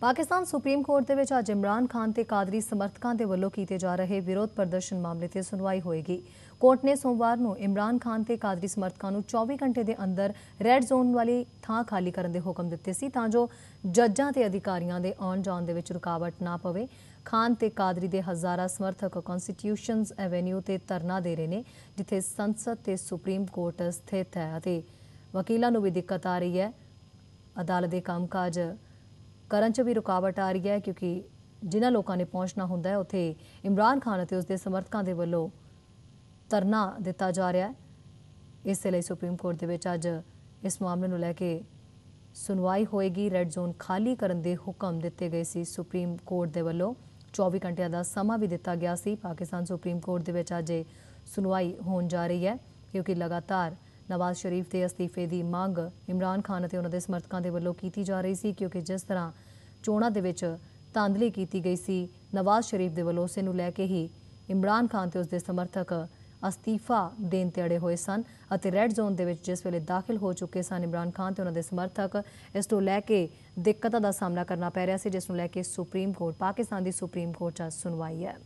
Pakistan supreme court ਦੇ ਵਿੱਚ ਅੱਜ ਇਮਰਾਨ ਖਾਨ ਤੇ ਕਾਦਰੀ ਸਮਰਥਕਾਂ ਦੇ ਵੱਲੋਂ ਕੀਤੇ ਜਾ ਰਹੇ ਵਿਰੋਧ ਪ੍ਰਦਰਸ਼ਨ ਮਾਮਲੇ ਤੇ ਸੁਣਵਾਈ ਹੋਏਗੀ। ਕੋਰਟ ਨੇ ਸੋਮਵਾਰ ਨੂੰ ਇਮਰਾਨ ਖਾਨ ਤੇ ਕਾਦਰੀ ਸਮਰਥਕਾਂ ਨੂੰ 24 ਘੰਟੇ ਦੇ ਅੰਦਰ ਰੈੱਡ ਜ਼ੋਨ ਵਾਲੀ ਥਾਂ ਖਾਲੀ ਕਰਨ ਦੇ ਹੁਕਮ ਦਿੱਤੇ ਸੀ ਤਾਂ ਜੋ ਜੱਜਾਂ ਤੇ ਅਧਿਕਾਰੀਆਂ ਦੇ ਆਉਣ ਜਾਣ ਦੇ ਵਿੱਚ ਰੁਕਾਵਟ ਨਾ ਪਵੇ। ਖਾਨ ਤੇ ਕਾਦਰੀ ਦੇ ਹਜ਼ਾਰਾਂ ਸਮਰਥਕ ਕਨਸਟੀਟਿਊਸ਼ਨਸ ਐਵੇਨਿਊ ਤੇ ਧਰਨਾ ਦੇ ਰਹੇ ਨੇ, ਜਿੱਥੇ ਸੰਸਦ ਤੇ ਸੁਪਰੀਮ ਕੋਰਟ ਸਥਿਤ ਹੈ ਅਤੇ ਵਕੀਲਾਂ ਨੂੰ ਵੀ ਦਿੱਕਤ ਆ ਰਹੀ ਹੈ। ਅਦਾਲਤ ਦੇ ਕੰਮਕਾਜ ਕਰਨ 'ਚ ਵੀ ਰੁਕਾਵਟ ਆ ਰਹੀ ਹੈ ਕਿਉਂਕਿ ਜਿਨ੍ਹਾਂ ਲੋਕਾਂ ਨੇ ਪਹੁੰਚਣਾ ਹੁੰਦਾ ਹੈ, ਉੱਥੇ ਇਮਰਾਨ ਖਾਨ ਅਤੇ ਉਸ ਦੇ ਸਮਰਥਕਾਂ ਦੇ ਵੱਲੋਂ ਧਰਨਾ ਦਿੱਤਾ ਜਾ ਰਿਹਾ ਹੈ। ਇਸੇ ਲਈ ਸੁਪਰੀਮ ਕੋਰਟ ਦੇ ਵਿੱਚ ਅੱਜ ਇਸ ਮਾਮਲੇ ਨੂੰ ਲੈ ਕੇ ਸੁਣਵਾਈ ਹੋਏਗੀ। ਰੈੱਡ ਜ਼ੋਨ ਖਾਲੀ ਕਰਨ ਦੇ ਹੁਕਮ ਦਿੱਤੇ ਗਏ ਸੀ। ਸੁਪਰੀਮ ਕੋਰਟ ਦੇ ਵੱਲੋਂ 24 ਘੰਟਿਆਂ ਦਾ ਸਮਾਂ ਵੀ ਦਿੱਤਾ ਗਿਆ ਸੀ। ਪਾਕਿਸਤਾਨ ਸੁਪਰੀਮ ਕੋਰਟ ਦੇ ਵਿੱਚ ਅੱਜ ਇਹ ਸੁਣਵਾਈ ਹੋਣ ਜਾ ਰਹੀ ਹੈ ਕਿਉਂਕਿ ਲਗਾਤਾਰ ਨਵਾਜ਼ ਸ਼ਰੀਫ ਦੇ ਅਸਤੀਫੇ ਦੀ ਮੰਗ ਇਮਰਾਨ ਖਾਨ ਅਤੇ ਉਹਨਾਂ ਦੇ ਸਮਰਥਕਾਂ ਦੇ ਵੱਲੋਂ ਕੀਤੀ ਜਾ ਰਹੀ ਸੀ, ਕਿਉਂਕਿ ਜਿਸ ਤਰ੍ਹਾਂ ਚੋਣਾਂ ਦੇ ਵਿੱਚ ਧਾਂਦਲੀ ਕੀਤੀ ਗਈ ਸੀ, ਨਵਾਜ਼ ਸ਼ਰੀਫ ਦੇ ਵੱਲੋਂ ਉਸੇ ਨੂੰ ਲੈ ਕੇ ਹੀ ਇਮਰਾਨ ਖਾਨ ਤੇ ਉਸਦੇ ਸਮਰਥਕ ਅਸਤੀਫਾ ਦੇਣ ਤੇ ਅੜੇ ਹੋਏ ਸਨ ਅਤੇ ਰੈੱਡ ਜ਼ੋਨ ਦੇ ਵਿੱਚ ਜਿਸ ਵੇਲੇ ਦਾਖਲ ਹੋ ਚੁੱਕੇ ਸਨ, ਇਮਰਾਨ ਖਾਨ ਤੇ ਉਹਨਾਂ ਦੇ ਸਮਰਥਕ ਇਸ ਤੋਂ ਲੈ ਕੇ ਦਿੱਕਤਾਂ ਦਾ ਸਾਹਮਣਾ ਕਰਨਾ ਪੈ ਰਿਹਾ ਸੀ, ਜਿਸ ਨੂੰ ਲੈ ਕੇ ਸੁਪਰੀਮ ਕੋਰਟ, ਪਾਕਿਸਤਾਨ ਦੀ ਸੁਪਰੀਮ ਕੋਰਟ 'ਚ ਸੁਣਵਾਈ ਹੈ।